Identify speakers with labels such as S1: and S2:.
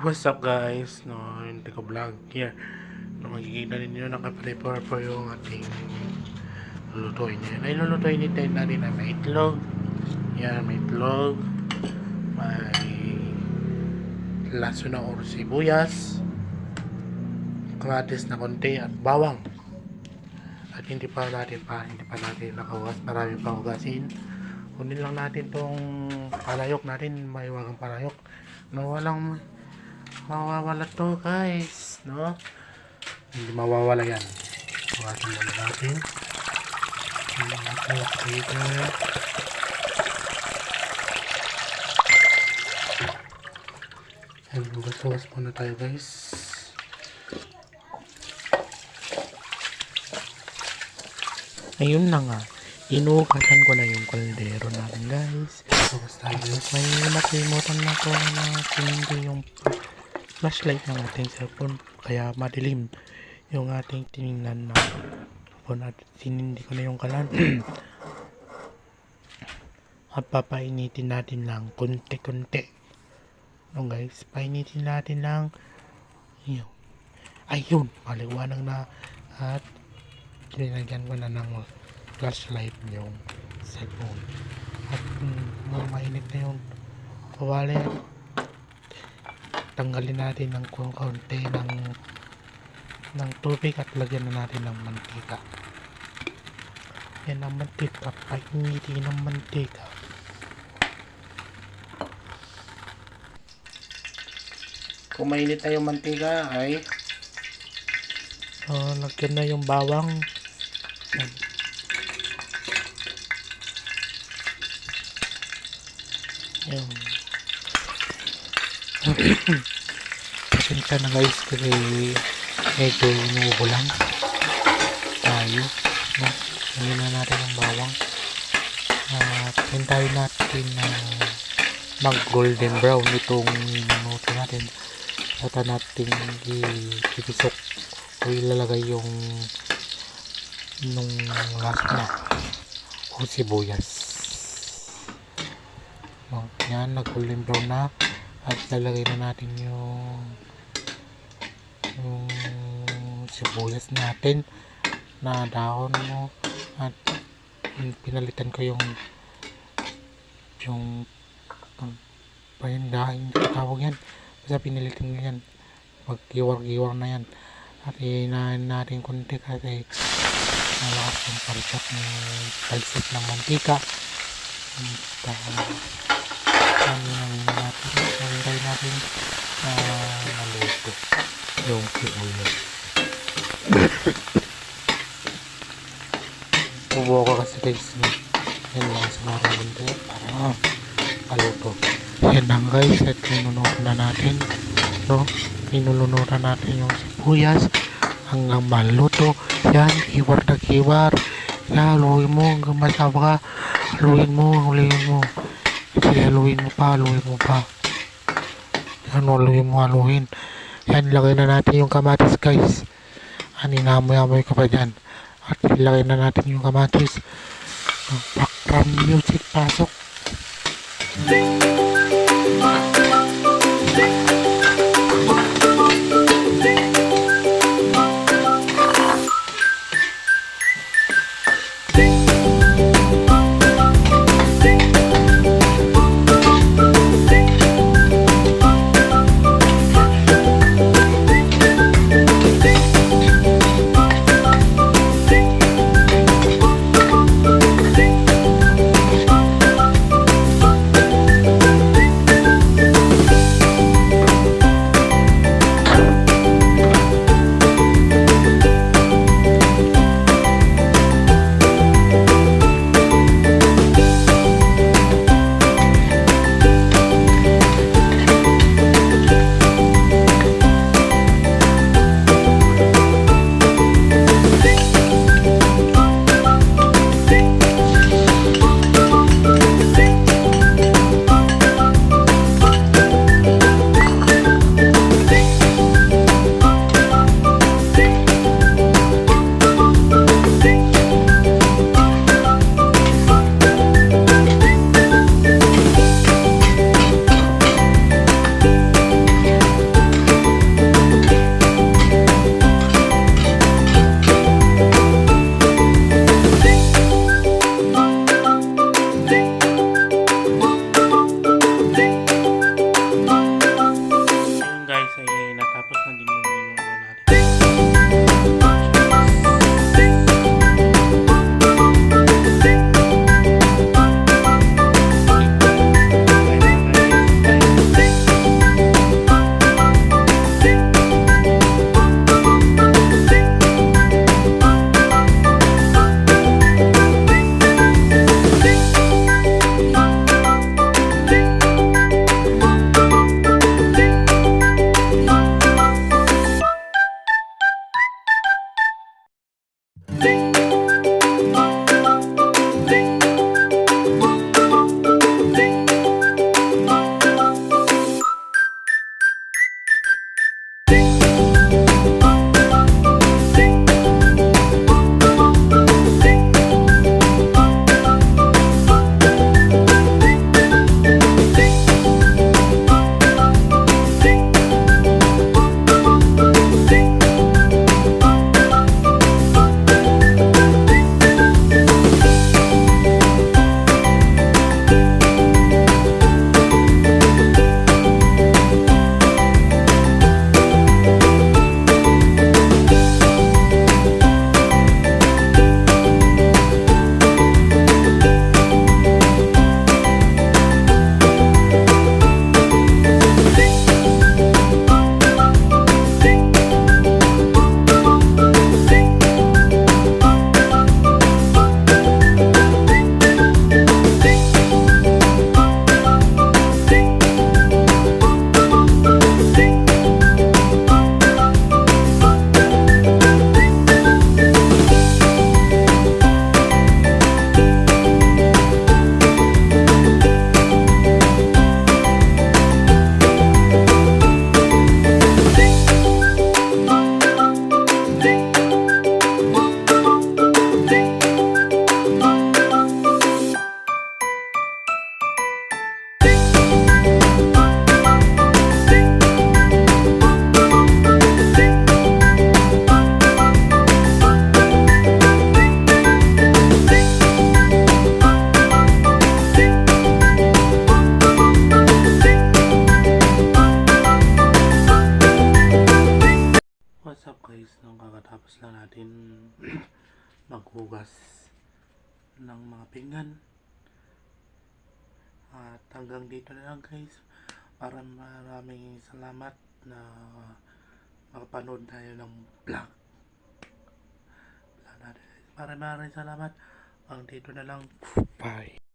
S1: What's up guys? No, hindi ko vlog here. No, makikita ninyo nakaprepare po yung ating lulutuin yan. Ay lulutuin nito natin na may itlog. Yan, may itlog. May laso na or sibuyas. Kamatis na konti at bawang. At hindi pa natin pa, hindi pa natin nakawas. Marami pa hugasin. Kunin lang natin tong palayok natin, may wagang palayok. No, walang mawawala to guys no? Hindi mawawala yan. Bukasan muna natin. Yan bukas-bukas muna tayo guys. Ayun na nga. Inuugasan ko na yung kaldero natin guys. Bukas tayo guys. May nakalimutan na ko na hindi yung flashlight ng ating cellphone. Kaya madilim yung ating tinignan na phone at sinindi ko na yung kalan. At papainitin natin lang konti-konti. No guys? Painitin natin lang. Yun. Ayun! Maliwanag na. At linagyan ko na ng flashlight yung cellphone. At mm, mainit na yung kawali tanggalin natin ng kaunti ng ng tubig at lagyan na natin ng mantika. Yan ang mantika painitin ng mantika. Kung mainit na yung mantika ay? Uh, lagyan na yung bawang. Yan. yan pasensya na guys kasi medyo inuubo lang tayo no? hindi na natin ang bawang at hintayin natin na mag golden brown itong minuto natin at natin ipisok o ilalagay yung nung last na o sibuyas no? yan nag golden brown na at lalagay na natin yung yung sibuyas natin na dahon mo. At pinalitan ko yung yung ang pahindahin tawag yan. Basta pinalitan ko yan. Maggiwar-giwar na yan. At inahin natin konti kasi malakas yung parisak ng talsik ng mantika. At uh, namin natin nalagay natin na maluto yung sibuyas bubuo ko kasi guys yan lang sa mga mundo para maluto yan lang guys. At ninunod na natin no? Ninunod na natin yung sibuyas. Hanggang maluto. Yan kiwar na kiwar yan haluin mo hanggang masawa ka haluin mo haluin mo haluin mo pa haluin mo pa. Yan haluin mo haluin yan lagay na natin yung kamatis guys. Yan inamoy-amoy ka pa dyan. At ilagay na natin yung kamatis. Background music pasok. Tapos maghugas ng mga pinggan. At hanggang dito na lang guys. Maraming maraming salamat na makapanood tayo ng vlog. Maraming maraming salamat. Hanggang dito na lang. Bye.